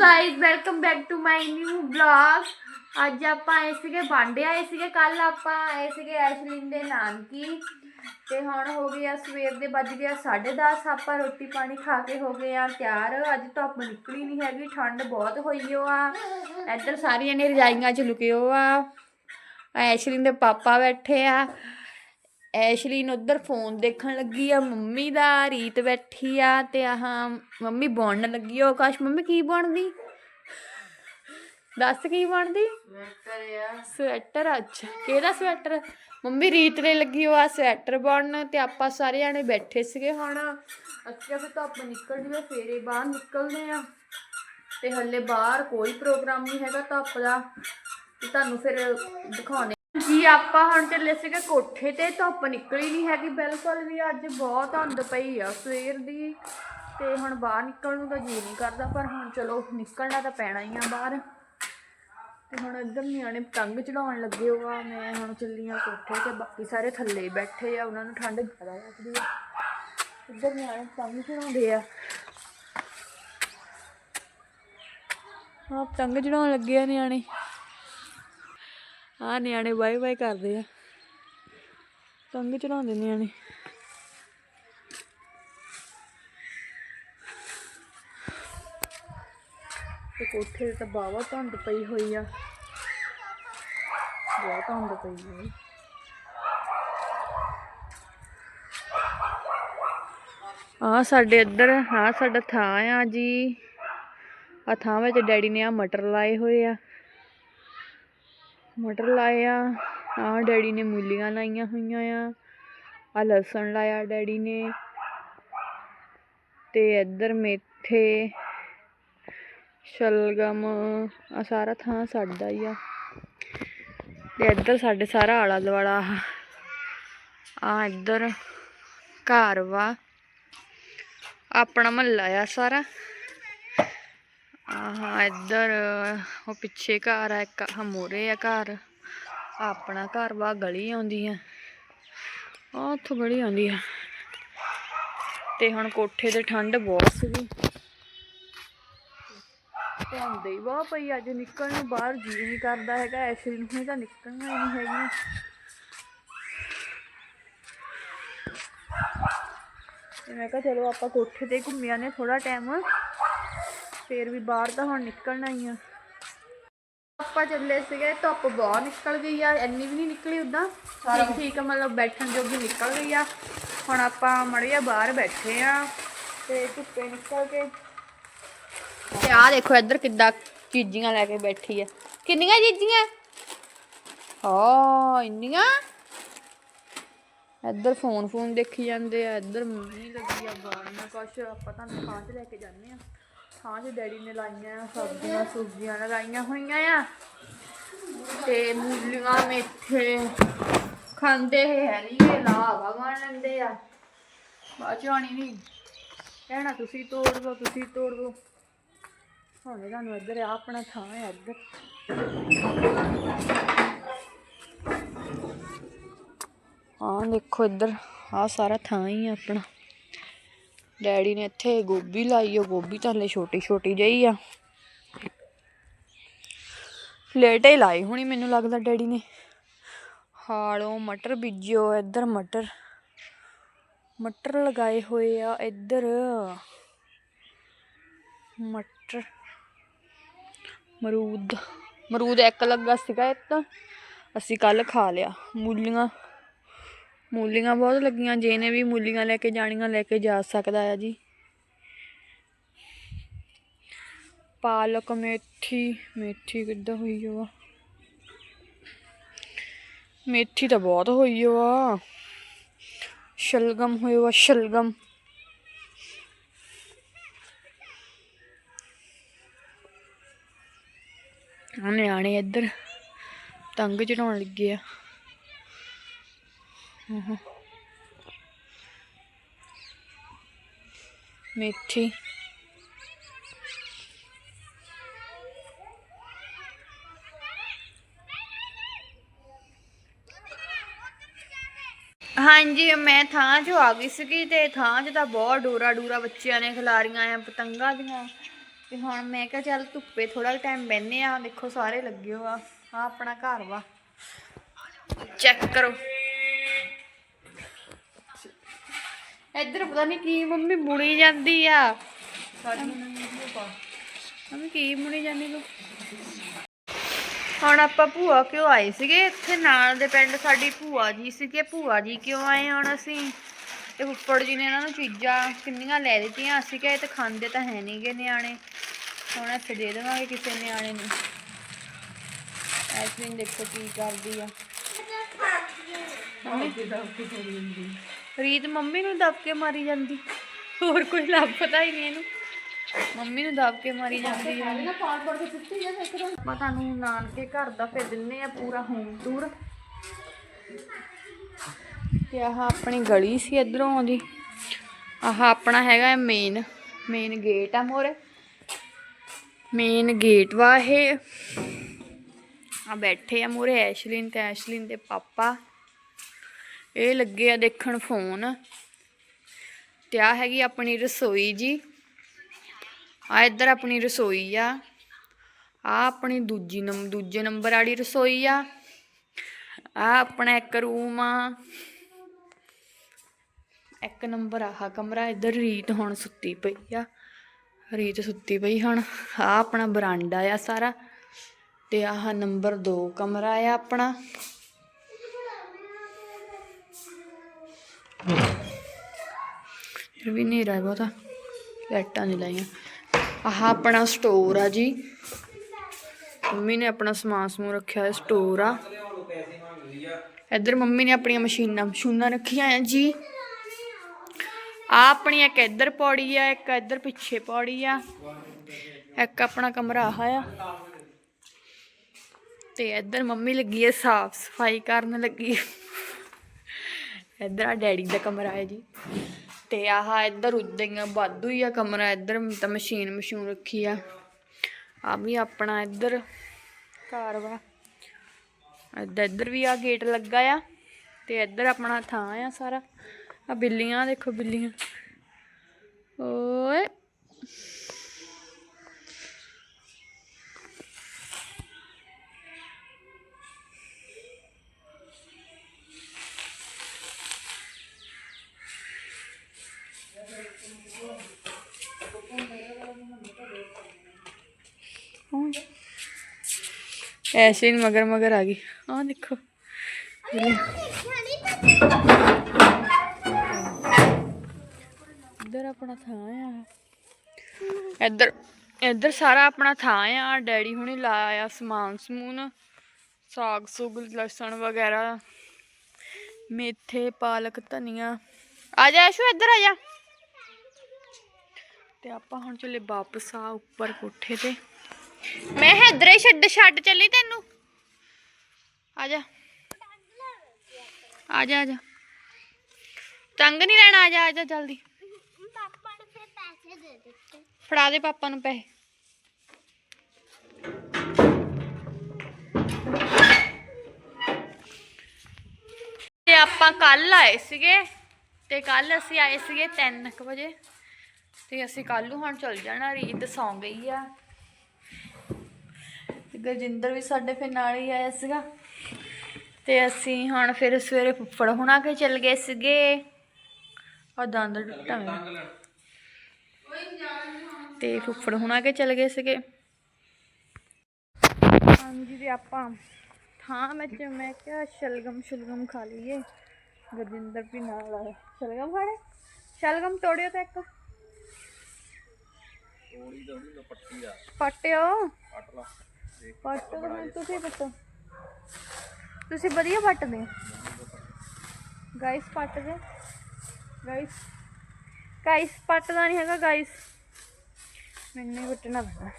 Guys welcome back to my new blog ਅੱਜ ਆਪਾਂ ਆਏ ਸੀਗੇ, ਬਾਂਡੇ ਆਏ ਸੀਗੇ ਕੱਲ ਆਪਾਂ ਆਏ ਸੀਗੇ ਐਸ਼ਲਿਨ ਦੇ ਨਾਨਕੀ। ਤੇ ਹੁਣ ਹੋ ਗਿਆ ਸਵੇਰ ਦੇ ਵੱਜ ਗਿਆ 10:30 ਆਪਾਂ ਰੋਟੀ ਪਾਣੀ ਖਾ ਕੇ ਹੋ ਗਏ ਆ ਤਿਆਰ। ਅੱਜ ਧੁੱਪ ਨਿਕਲੀ ਨਹੀਂ ਹੈਗੀ, ਠੰਡ ਬਹੁਤ ਹੋਈ ਓ ਆ। ਇੱਧਰ ਸਾਰੀਆਂ ਨੇ ਰਜਾਈਆਂ 'ਚ ਲੁਕੇ ਹੋ ਆ। ਐਸ਼ਲਿਨ ਦੇ ਪਾਪਾ ਬੈਠੇ ਆ। ਐਸ਼ਲੀਨ ਉਧਰ ਫੋਨ ਦੇਖਣ ਲੱਗੀ ਆ ਮੰਮੀ ਦਾ ਰੀਤ ਬੈਠੀ ਆ ਤੇ ਆਹ ਮੰਮੀ ਬੁਣਨ ਲੱਗੀ ਆ ਆਕਾਸ਼ ਮੰਮੀ ਕੀ ਬੁਣਦੀ? ਦੱਸ ਕੀ ਬਣਦੀ? ਸਵੈਟਰ ਅੱਛਾ। ਕਿਹੜਾ ਸਵੈਟਰ ਮੰਮੀ ਰੀਤ ਨੇ ਲੱਗੀ ਉਹ ਆ ਸਵੈਟਰ ਬੁਣਨ ਤੇ ਆਪਾਂ ਸਾਰੇ ਜਾਣੇ ਬੈਠੇ ਸੀਗੇ ਹੁਣ। ਅੱਛਾ ਫਿਰ ਧੁੱਪ ਨਿਕਲ ਜਵੇ ਫੇਰੇ ਬਾਹਰ ਨਿਕਲਦੇ ਆ। ਤੇ ਹੱਲੇ ਬਾਹਰ ਕੋਈ ਪ੍ਰੋਗਰਾਮ ਨਹੀਂ ਹੈਗਾ ਧੁੱਪ ਦਾ ਤੇ ਤੁਹਾਨੂੰ ਫਿਰ ਦਿਖਾਉਣੇ ਜੀ, ਆਪਾਂ ਹੁਣ ਚੱਲੇ ਸੀਗੇ ਕੋਠੇ ਤੇ, ਧੁੱਪ ਨਿਕਲੀ ਨਹੀਂ ਹੈਗੀ, ਬਿਲਕੁਲ ਵੀ ਅੱਜ ਬਹੁਤ ਧੁੰਦ ਪਈ ਆ ਸਵੇਰ ਦੀ। ਤੇ ਹੁਣ ਬਾਹਰ ਨਿਕਲਣ ਨੂੰ ਤਾਂ ਜੀ ਨਹੀਂ ਕਰਦਾ, ਪਰ ਹੁਣ ਚਲੋ ਨਿਕਲਣਾ ਤਾਂ ਪੈਣਾ ਹੀ ਆ ਬਾਹਰ। ਤੇ ਹੁਣ ਇੱਧਰ ਨਿਆਣੇ ਪਤੰਗ ਚੜਾਉਣ ਲੱਗੇ ਹੋ ਆ, ਮੈਂ ਹੁਣ ਚੱਲੀ ਆ ਕੋਠੇ ਤੇ, ਬਾਕੀ ਸਾਰੇ ਥੱਲੇ ਬੈਠੇ ਆ, ਉਹਨਾਂ ਨੂੰ ਠੰਡ ਜ਼ਿਆਦਾ ਲੱਗਦੀ ਆ। ਇੱਧਰ ਨਿਆਣੇ ਪਤੰਗ ਚੜਾਉਂਦੇ ਆ। ਹਾਂ ਪਤੰਗ ਚੜਾਉਣ ਲੱਗੇ ਆ ਨਿਆਣੇ। ਆ ਨਿਆਣੇ ਬਾਏ ਬਾਏ ਕਰਦੇ ਆ। ਪਤੰਗ ਚੜਾਉਂਦੇ ਨਿਆਣੇ। ਤੇ ਕੋਠੇ ਤੇ ਤਾਂ ਬਾਵਾ ਧੁੰਦ ਪਈ ਹੋਈ ਆ। ਬਹੁਤ ਧੰਦ ਪਈ ਹੋਈ। ਆ ਸਾਡੇ ਇੱਧਰ ਆ ਸਾਡਾ ਥਾਂ ਆ ਜੀ। ਆ ਥਾਂ ਵਿੱਚ ਡੈਡੀ ਨੇ ਆ ਮਟਰ ਲਾਏ ਹੋਏ ਆ। ਮਟਰ ਲਾਏ ਆ ਆ ਡੈਡੀ ਨੇ ਮੂਲੀਆਂ ਲਾਈਆਂ ਹੋਈਆਂ ਆ ਆ ਲਸਣ ਲਾਇਆ ਡੈਡੀ ਨੇ ਤੇ ਇੱਧਰ ਮੇਥੇ, ਸ਼ਲਗਮ ਆ ਸਾਰਾ ਥਾਂ ਸਾਡਾ ਹੀ ਆ। ਤੇ ਇੱਧਰ ਸਾਡੇ ਸਾਰਾ ਆਲਾ ਦੁਆਲਾ ਆ। ਇੱਧਰ ਘਰ ਵਾ। ਆਪਣਾ ਮਹੱਲਾ ਆ ਸਾਰਾ। ਆਹ, ਇੱਧਰ ਉਹ ਪਿੱਛੇ ਘਰ ਆ, ਇੱਕ ਆਹ ਮੂਹਰੇ ਆ ਘਰ। ਆਪਣਾ ਘਰ ਵਾ, ਗਲੀ ਆਉਂਦੀ ਆ। ਆਹ ਉੱਥੋਂ ਗਲੀ ਆਉਂਦੀ ਆ। ਤੇ ਹੁਣ ਕੋਠੇ ਤੇ ਠੰਡ ਬਹੁਤ ਸੀਗੀ। ਧੁੰਦੇ ਹੀ ਬਹੁਤ ਪਈ ਅੱਜ ਨਿਕਲਣ ਨੂੰ ਬਾਹਰ ਜੀ ਨਹੀਂ ਕਰਦਾ ਹੈਗਾ ਐਸੇ ਨੂੰ ਤਾਂ ਨਿਕਲਣਾ ਹੀ ਨਹੀਂ ਹੈਗਾ। ਤੇ ਮੈਂ ਕਿਹਾ ਚਲੋ ਆਪਾਂ ਕੋਠੇ ਤੇ ਘੁੰਮਿਆ ਨੇ ਥੋੜਾ ਟਾਈਮ ਫੇਰ ਵੀ ਬਾਹਰ ਤਾਂ ਹੁਣ ਨਿਕਲਣਾ ਹੀ ਆ। ਆਪਾਂ ਚੱਲੇ ਸੀਗੇ ਧੁੱਪ ਬਹੁਤ ਨਿਕਲ ਗਈ ਆ ਇੰਨੀ ਵੀ ਨਹੀਂ ਨਿਕਲੀ ਉਦਾਂ ਠੀਕ ਠੀਕ ਆ, ਮਤਲਬ ਬੈਠਣ ਜੋਗੀ ਨਿਕਲ ਗਈ ਆ। ਹੁਣ ਆਪਾਂ ਮੜਿਆ ਬਾਹਰ ਬੈਠੇ ਆ ਤੇ ਧੁੱਪੇ ਨਿਕਲ ਕੇ। ਤੇ ਆਹ ਦੇਖੋ ਇੱਧਰ ਕਿੱਦਾਂ ਚੀਜ਼ੀਆਂ ਲੈ ਕੇ ਬੈਠੀ ਆ। ਕਿੰਨੀਆਂ ਚੀਜ਼ੀਆਂ? ਹਾਂ ਇੰਨੀਆਂ? ਇੱਧਰ ਫੋਨ ਫੋਨ ਦੇਖੀ ਜਾਂਦੇ ਆ ਇੱਧਰ ਮੰਮੀ ਲੱਗੀ ਆ ਗਾਣੀਆਂ ਕੁਛ ਆਪਾਂ ਤਾਂ 'ਚ ਲੈ ਕੇ ਜਾਂਦੇ ਆ। ਥਾਂ 'ਚ ਡੈਡੀ ਨੇ ਲਾਈਆਂ, ਸਬਜ਼ੀਆਂ ਸੁਬਜ਼ੀਆਂ ਲਗਾਈਆਂ ਹੋਈਆਂ ਆ। ਤੇ ਮੂਲੀਆਂ ਮੇਥੇ ਖਾਂਦੇ ਹੈ ਲਾਵਾ ਬਣ ਲੈਂਦੇ ਆ। ਬਾਅਦ ਨਹੀਂ ਕਹਿਣਾ ਤੁਸੀਂ ਤੋੜ ਲਓ ਤੁਸੀਂ ਤੋੜ ਲਓ ਹੁਣ ਤੁਹਾਨੂੰ ਇੱਧਰ ਆ ਆਪਣਾ ਥਾਂ ਹੈ ਇੱਧਰ। ਹਾਂ ਦੇਖੋ ਇੱਧਰ ਆ ਸਾਰਾ ਥਾਂ ਹੀ ਆ ਆਪਣਾ। ਡੈਡੀ ਨੇ ਇੱਥੇ ਗੋਭੀ ਲਾਈ ਆ, ਗੋਭੀ ਤਾਂ ਹਲੇ ਛੋਟੀ ਛੋਟੀ ਜਿਹੀ ਆ। ਲੇਟੇ ਹੀ ਲਾਈ ਹੁਣੀ ਮੈਨੂੰ ਲੱਗਦਾ ਡੈਡੀ ਨੇ। ਹਾਲੋ ਮਟਰ ਬੀਜਿਓ, ਇੱਧਰ ਮਟਰ। ਮਟਰ ਲਗਾਏ ਹੋਏ ਆ, ਇੱਧਰ। ਮਟਰ। ਮਰੂਦ ਮਰੂਦ ਇੱਕ ਲੱਗਾ ਸੀਗਾ ਇੱਕ। ਅਸੀਂ ਕੱਲ ਖਾ ਲਿਆ, ਮੂਲੀਆਂ। ਮੂਲੀਆਂ ਬਹੁਤ ਲੱਗੀਆਂ ਜਿਹਨੇ ਵੀ ਮੂਲੀਆਂ ਲੈ ਕੇ ਜਾਣੀਆਂ, ਲੈ ਕੇ ਜਾ ਸਕਦਾ ਆ ਜੀ। ਪਾਲਕ, ਮੇਥੀ ਮੇਥੀ ਕਿੱਦਾਂ ਹੋਈ ਓ ਆ ਮੇਥੀ ਤਾਂ ਬਹੁਤ ਹੋਈ ਓ ਸ਼ਲਗਮ ਹੋਈ ਵਾ, ਸ਼ਲਗਮ। ਨਿਆਣੇ ਇੱਧਰ ਤੰਗ ਚੜਾਉਣ ਲੱਗੇ ਆ। ਮੇਥੀ ਹਾਂਜੀ, ਮੈਂ ਥਾਂ 'ਚ ਆ ਗਈ ਸੀਗੀ ਤੇ ਥਾਂ 'ਚ ਤਾਂ ਬਹੁਤ ਡੋਰਾ ਡੂਰਾ ਬੱਚਿਆਂ ਨੇ ਖਿਲਾਰੀਆਂ ਆ, ਪਤੰਗਾਂ ਦੀਆਂ। ਤੇ ਹੁਣ ਮੈਂ ਕਿਹਾ ਚੱਲ ਧੁੱਪੇ ਥੋੜਾ ਟਾਈਮ ਬੈਨੇ ਆ, ਦੇਖੋ ਸਾਰੇ ਲੱਗੇ ਹੋ ਆ ਆ ਆਪਣਾ ਘਰ ਵਾ। ਚੈੱਕ ਕਰੋ। ਇੱਧਰ ਪਤਾ ਨਹੀਂ ਕੀ ਮੰਮੀ ਮੁੜੀ ਜਾਂਦੀ ਆ। ਮੰਮੀ ਕੀ ਮੁੜੀ ਜਾਂਦੀ ਤੂੰ? ਹੁਣ ਆਪਾਂ ਭੂਆ ਕਿਉਂ ਆਏ ਸੀਗੇ? ਇੱਥੇ ਨਾਲ ਦੇ ਪਿੰਡ ਸਾਡੀ ਭੂਆ ਜੀ ਸੀਗੇ। ਭੂਆ ਜੀ ਕਿਉਂ ਆਏ ਹੁਣ ਅਸੀਂ? ਤੇ ਫੁੱਫੜ ਜੀ ਨੇ ਇਹਨਾਂ ਨੂੰ ਚੀਜ਼ਾਂ ਕਿੰਨੀਆਂ ਲੈ ਦਿੱਤੀਆਂ ਅਸੀਂ ਕਿਹਾ ਇਹ ਤਾਂ ਖਾਂਦੇ ਤਾਂ ਹੈ ਨਹੀਂਗੇ ਨਿਆਣੇ। ਹੁਣ ਇੱਥੇ ਦੇ ਦੇਵਾਂਗੇ ਕਿਸੇ ਨਿਆਣੇ ਨੂੰ। ਐਸਲਿਨ ਦੇਖੋ ਕੀ ਕਰਦੀ ਆ। ਮੰਮੀ। ਰੀਤ ਮੰਮੀ ਨੂੰ ਦਬ ਕੇ ਮਾਰੀ ਜਾਂਦੀ। ਹੋਰ ਕੋਈ ਲੱਭ ਪਤਾ ਹੀ ਨਹੀਂ ਇਹਨੂੰ। ਮੰਮੀ ਨੂੰ ਦੱਬ ਕੇ ਮਾਰੀ ਜਾਂਦੀ ਹੈ। ਮੈਂ ਤੁਹਾਨੂੰ ਨਾਨਕੇ ਘਰ ਦਾ ਫਿਰ ਦਿੰਨੇ ਆ ਪੂਰਾ ਹੋਮ ਟੂਰ ਤੇ ਆਹ ਆਪਣੀ ਗਲੀ ਸੀ ਇਧਰੋਂ ਆਉਂਦੀ। ਆਹ ਆਪਣਾ ਹੈਗਾ ਮੇਨ ਮੇਨ ਗੇਟ ਆ ਮੋਰੇ। ਮੇਨ ਗੇਟ ਵਾ ਇਹ। ਆ ਬੈਠੇ ਆ ਮੋਰੇ, ਐਸ਼ਲਿਨ ਤੇ ਐਸ਼ਲਿਨ ਦੇ ਪਾਪਾ। ਇਹ ਲੱਗੇ ਆ ਦੇਖਣ ਫੋਨ। ਤੇ ਆ ਹੈਗੀ ਆਪਣੀ ਰਸੋਈ ਜੀ। ਆ ਇੱਧਰ ਆਪਣੀ ਰਸੋਈ ਆ। ਆ ਆਪਣੀ ਦੂਜੀ ਨੰਬਰ ਦੂਜੇ ਨੰਬਰ ਵਾਲੀ ਰਸੋਈ ਆ। ਆ ਆਪਣਾ ਇੱਕ ਰੂਮ ਆ। ਇੱਕ ਨੰਬਰ ਆਹ ਕਮਰਾ ਇੱਧਰ ਰੀਤ ਹੁਣ ਸੁੱਤੀ ਪਈ ਆ। ਰੀਤ ਸੁੱਤੀ ਪਈ ਹੁਣ। ਆ ਆਪਣਾ ਬਰਾਂਡਾ ਆ ਸਾਰਾ। ਤੇ ਆਹ ਨੰਬਰ 2 ਕਮਰਾ ਆ ਆਪਣਾ। ਇਹ ਵੀ ਨਹੀਂ ਰਹਿ ਬਹੁਤਾ। ਲਾਈਟਾਂ ਨਹੀਂ ਲਾਈਆਂ। ਆਹ ਆਪਣਾ ਸਟੋਰ ਆ ਜੀ। ਮੰਮੀ ਨੇ ਆਪਣਾ ਸਮਾਨ ਸਮੂਹ ਰੱਖਿਆ ਹੈ ਸਟੋਰ ਆ। ਇੱਧਰ ਮੰਮੀ ਨੇ ਆਪਣੀਆਂ ਮਸ਼ੀਨਾਂ, ਮਸ਼ੂਨਾਂ ਰੱਖੀਆਂ ਆ ਜੀ। ਆ ਆਪਣੀ ਇੱਕ ਇੱਧਰ ਪੌੜੀ ਆ, ਇੱਕ ਇੱਧਰ ਪਿੱਛੇ ਪੌੜੀ ਆ। ਇੱਕ ਆਪਣਾ ਕਮਰਾ ਆ। ਤੇ ਇੱਧਰ ਮੰਮੀ ਲੱਗੀ ਹੈ ਸਾਫ਼ ਸਫ਼ਾਈ ਕਰਨ ਲੱਗੀ। ਇੱਧਰ ਆ ਡੈਡੀ ਦਾ ਕਮਰਾ ਹੈ ਜੀ। ਤੇ ਆਹ ਇੱਧਰ ਉਦਾਂ ਹੀ ਆ, ਵਾਧੂ ਹੀ ਆ ਕਮਰਾ ਇੱਧਰ ਤਾਂ ਮਸ਼ੀਨ ਮਸ਼ੂਨ ਰੱਖੀ ਆ। ਆ ਵੀ ਆਪਣਾ ਇੱਧਰ ਘਰ ਵਾ। ਇੱਧਰ ਇੱਧਰ ਵੀ ਆ ਗੇਟ ਲੱਗਾ ਆ ਤੇ ਇੱਧਰ ਆਪਣਾ ਥਾਂ ਆ ਸਾਰਾ। ਆ ਬਿੱਲੀਆਂ ਦੇਖੋ ਬਿੱਲੀਆਂ। ਓਏ ਐਸੇ ਮਗਰ ਮਗਰ ਆ ਗਈ। ਆ ਦੇਖੋ। ਇੱਧਰ ਆਪਣਾ ਥਾਂ ਆ। ਇੱਧਰ ਇੱਧਰ ਸਾਰਾ ਆਪਣਾ ਥਾਂ ਆ। ਡੈਡੀ ਹੁਣੇ ਲਾਇਆ ਸਮਾਨ ਸਮੂਨ। ਸਾਗ ਸੁਗ, ਲਸਣ ਵਗੈਰਾ। ਮੇਥੇ, ਪਾਲਕ, ਧਨੀਆ। ਆ ਜਾ ਐਸ਼ੂ ਇੱਧਰ ਆ ਜਾ। ਤੇ ਆਪਾਂ ਹੁਣ ਚੱਲੇ ਵਾਪਸ ਆ ਉੱਪਰ ਕੋਠੇ ਤੇ। ਮੈਂ ਇੱਧਰ ਛੱਡ ਛੱਡ ਚੱਲੀ ਤੈਨੂੰ। ਆ ਜਾ। ਆ ਜਾ ਆ ਜਾ। ਤੰਗ ਨਹੀਂ ਲੈਣਾ, ਆ ਜਾ ਆ ਜਾ ਜਲਦੀ। ਪਾਪਾ ਨੇ ਫਿਰ ਪੈਸੇ ਦੇ ਦਿੱਤੇ ਫੜਾ ਦੇ ਪਾਪਾ ਨੂੰ ਪੈਸੇ। ਤੇ ਆਪਾਂ ਕੱਲ ਆਏ ਸੀਗੇ। ਤੇ ਕੱਲ ਅਸੀਂ ਆਏ ਸੀਗੇ 3:00 ਵਜੇ। ਤੇ ਅਸੀਂ ਕੱਲ ਨੂੰ ਹੁਣ ਚੱਲ ਜਾਣਾ, ਰੀਤ ਸੌਂ ਗਈ ਆ। ਤੇ ਗਰਜਿੰਦਰ ਵੀ ਸਾਡੇ ਫਿਰ ਨਾਲ ਹੀ ਆਇਆ ਸੀਗਾ। ਤੇ ਅਸੀਂ ਹੁਣ ਫਿਰ ਸਵੇਰੇ ਫੁੱਫੜ ਹੁਣਾ ਕੇ ਚੱਲ ਗਏ ਸੀਗੇ। ਆ ਦੰਦ ਟੁੱਟਾ ਮੇਰਾ ਤੇ ਫੁੱਫੜ ਹੁਣਾ ਕੇ ਚਲੇ ਗਏ ਸੀਗੇ। ਹਾਂਜੀ ਤੇ ਆਪਾਂ ਥਾਂ ਵਿੱਚ ਮੈਂ ਕਿਹਾ ਸ਼ਲਗਮ ਸ਼ਲਗਮ ਖਾ ਲਈਏ। ਗੁਰਜਿੰਦਰ ਵੀ ਨਾਲ ਆਇਆ। ਸ਼ਲਗਮ ਖਾਣੇ? ਸ਼ਲਗਮ ਤੋੜਿਓ ਤਾਂ ਇੱਕ। ਪੱਟਿਓ? ਪੱਟ ਤੁਸੀਂ ਪੱਟੋ। ਤੁਸੀਂ ਵਧੀਆ ਪੱਟਦੇ ਗਾਇਸ ਪੱਟ ਦੇ ਗਾਇਸ ਗਾਇਸ ਪੱਟਦਾ ਨਹੀਂ ਹੈਗਾ ਗਾਇਸ ਮੈਨੂੰ ਹੀ ਪੱਟਣਾ ਪੈਣਾ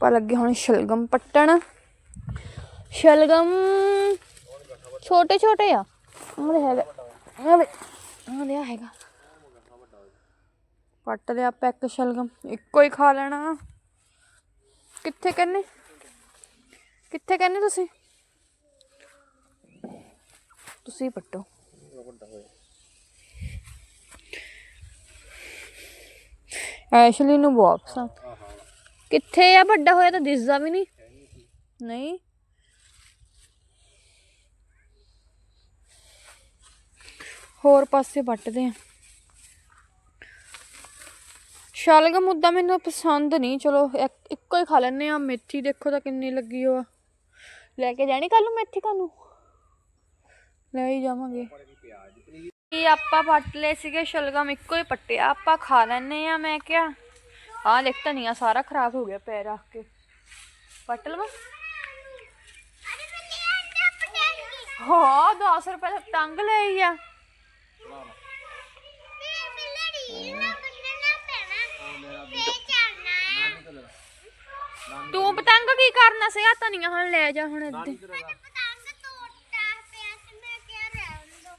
ਪਾ ਲੱਗੇ ਹੁਣ ਸ਼ਲਗਮ ਪੱਟਣ। ਸ਼ਲਗਮ ਛੋਟੇ ਛੋਟੇ ਆ ਉਹਦੇ ਹੈਗਾ। ਉਹਦੇ ਉਹਦੇ ਹੈਗਾ। ਪੱਟ ਲਿਆ ਆਪਾਂ ਇੱਕ ਸ਼ਲਗਮ। ਇੱਕੋ ਹੀ ਖਾ ਲੈਣਾ। ਕਿੱਥੇ ਕਹਿੰਨੇ ਕਿੱਥੇ ਕਹਿੰਨੇ ਤੁਸੀਂ? ਤੁਸੀਂ ਪੱਟੋ। ਐਸ਼ਲੀ ਨੂੰ ਵਾਪਸ ਆ। ਕਿੱਥੇ ਆ? ਵੱਡਾ ਹੋਇਆ ਤਾਂ ਦਿਸਦਾ ਵੀ ਨਹੀਂ। ਨਹੀਂ? ਹੋਰ ਪਾਸੇ ਵੱਟਦੇ ਆ। ਸ਼ਲਗਮ ਮੁੱਦਾ ਮੈਨੂੰ ਪਸੰਦ ਨਹੀਂ, ਚਲੋ ਇੱਕ- ਇੱਕੋ ਹੀ ਖਾ ਲੈਨੇ ਆ ਮੇਥੀ ਦੇਖੋ ਤਾਂ ਕਿੰਨੀ ਲੱਗੀ ਹੋ ਆ ਲੈ ਕੇ ਜਾਣੀ ਕੱਲ ਨੂੰ ਮੇਥੀ ਕਾਨੂੰ ਲੈ ਹੀ ਜਾਵਾਂਗੇ। ਇਹ ਆਪਾਂ ਪੱਟ ਲਏ ਸੀਗੇ, ਸ਼ਲਗਮ ਇੱਕੋ ਹੀ ਪੱਟਿਆ ਆਪਾਂ ਖਾ ਲੈਨੇ ਆ ਮੈਂ ਕਿਹਾ। ਆਹ ਦੇਖ ਧਨੀਆ ਸਾਰਾ ਖਰਾਬ ਹੋ ਗਿਆ ਪੈਰ ਰੱਖ ਕੇ। ਪੱਟ ਲਵਾਂ। ਹਾਂ 10 ਰੁਪਏ ਦਾ ਟੰਗ ਲਈ ਆ ਤੇ ਬਿੱਲੀ ਨਾ ਬੰਨਣਾ ਪੈਣਾ ਤੇ ਚੜਨਾ ਹੈ ਤੂੰ ਪਤੰਗ ਕੀ ਕਰਨਾ ਸੀ? ਆ ਧਨੀਆ ਹੁਣ ਲੈ ਜਾ ਹੁਣ ਇੱਥੇ ਪਤੰਗ ਤੋੜਦਾ ਪਿਆ ਤੇ ਮੈਂ ਕਿਹਾ ਰਹਿਣ ਦੋ।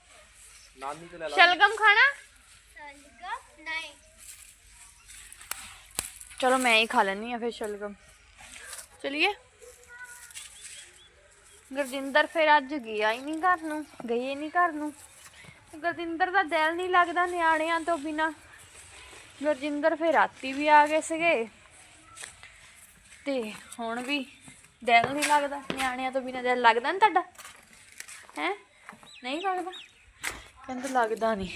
ਨਾਨੀ ਤੇ ਲੈ। ਲਾ ਸ਼ਲਗਮ ਖਾਣਾ? ਸਲਗਾ ਨਹੀਂ। ਚਲੋ ਮੈਂ ਹੀ ਖਾ ਲੈਣੀ ਆ ਫਿਰ ਸ਼ਲਗਮ। ਚਲਿਏ। ਗੁਰਜਿੰਦਰ ਫਿਰ ਅੱਜ ਗਿਆ ਹੀ ਨਹੀਂ ਘਰ ਨੂੰ ਗਈ ਨਹੀਂ ਘਰ ਨੂੰ। ਗੁਰਜਿੰਦਰ ਦਾ ਦਿਲ ਨਹੀਂ ਲੱਗਦਾ ਨਿਆਣਿਆਂ ਤੋਂ ਬਿਨਾ। ਗੁਰਜਿੰਦਰ ਫਿਰ ਰਾਤੀ ਵੀ ਆ ਗਏ ਸੀਗੇ। ਤੇ ਹੁਣ ਵੀ ਦਿਲ ਨਹੀਂ ਲੱਗਦਾ ਨਿਆਣਿਆਂ ਤੋਂ ਬਿਨਾ ਦਿਲ ਲੱਗਦਾ ਨਹੀਂ ਤੁਹਾਡਾ? ਹੈ? ਨਹੀਂ ਲੱਗਦਾ? ਕਹਿੰਦੇ ਲੱਗਦਾ ਨਹੀਂ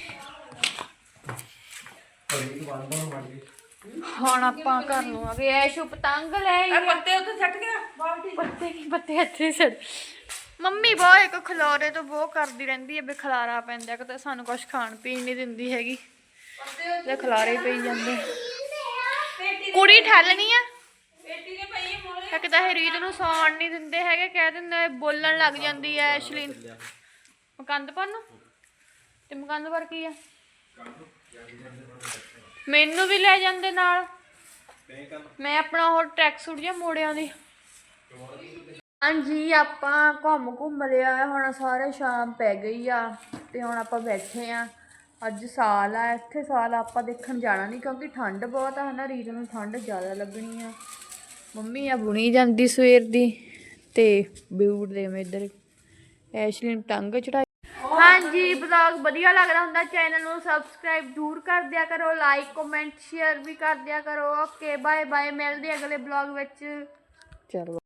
ਹੁਣ ਆਪਾਂ ਘਰ ਨੂੰ ਆ ਗਏ। ਐਸ਼ੂ ਪਤੰਗ ਲੈ ਆਈ ਪੱਤੇ ਉੱਤੇ ਛੱਟ ਗਿਆ? ਪੱਤੇ ਨਹੀਂ ਪੱਤੇ ਇੱਥੇ ਸੜ। ਮੰਮੀ ਬਹੁਤ ਇੱਕ ਖਲੋਰੇ ਤੋਂ ਬਹੁਤ ਕਰਦੀ ਰਹਿੰਦੀ ਹੈ ਵੀ ਖਲਾਰਾ ਪੈਂਦਾ ਕਿਤੇ ਸਾਨੂੰ ਕੁਝ ਖਾਣ ਪੀਣ ਨਹੀਂ ਦਿੰਦੀ ਹੈਗੀ। ਤੇ ਖਲਾਰੇ ਪਈ ਜਾਂਦੇ। ਕੁੜੀ ਠੱਲਣੀ ਆ? ਇੱਕ ਤਾਂ ਇਹ ਰੀਤ ਨੂੰ ਸੌਣ ਨਹੀਂ ਦਿੰਦੇ ਹੈਗੇ, ਕਹਿ ਦਿੰਦੇ ਬੋਲਣ ਲੱਗ ਜਾਂਦੀ ਐ ਐਸ਼ਲੀਨ ਮਕੰਦ ਨੂੰ? ਤੇ ਮਕੰਦ ਕੀ ਆ? ਮੈਨੂੰ ਵੀ ਲੈ ਜਾਂਦੇ ਨਾਲ। ਮੈਂ ਆਪਣਾ ਹੋਰ ਟਰੈਕ ਸੂਟ ਜਿਹਾ ਮੋੜਿਆਂ ਦੀ? ਹਾਂਜੀ, ਆਪਾਂ ਘੁੰਮ ਘੁੰਮ ਲਿਆ, ਹੁਣ ਸਾਰੇ ਸ਼ਾਮ ਪੈ ਗਈ ਆ, ਤੇ ਹੁਣ ਆਪਾਂ ਬੈਠੇ ਆ। ਅੱਜ ਸਾਲ ਆ, ਇੱਥੇ ਸਾਲ ਆਪਾਂ ਦੇਖਣ ਜਾਣਾ ਨਹੀਂ ਕਿਉਂਕਿ ਠੰਡ ਬਹੁਤ ਆ, ਹਨਾ, ਰੀਤ ਨੂੰ ਠੰਡ ਜ਼ਿਆਦਾ ਲੱਗਣੀ ਆ। ਮੰਮੀ ਆ ਬੁਣੀ ਜਾਂਦੀ ਸਵੇਰ ਦੀ ਤੇ ਬਿਊਟ ਦੇ ਮੈਂ ਇੱਧਰ ਐਸ਼ਲੀ ਨੂੰ ਟੰਗ ਚੜਾਈ। ਹਾਂਜੀ ਬਲੌਗ ਵਧੀਆ ਲੱਗਦਾ ਹੁੰਦਾ ਚੈਨਲ ਨੂੰ ਸਬਸਕ੍ਰਾਈਬ ਜ਼ਰੂਰ ਕਰ ਦਿਆ ਕਰੋ ਲਾਈਕ ਕਮੈਂਟ ਸ਼ੇਅਰ ਵੀ ਕਰ ਦਿਆ ਕਰੋ। ਓਕੇ ਬਾਏ ਬਾਏ ਮਿਲਦੇ ਅਗਲੇ ਬਲੌਗ ਵਿੱਚ। ਚਲੋ।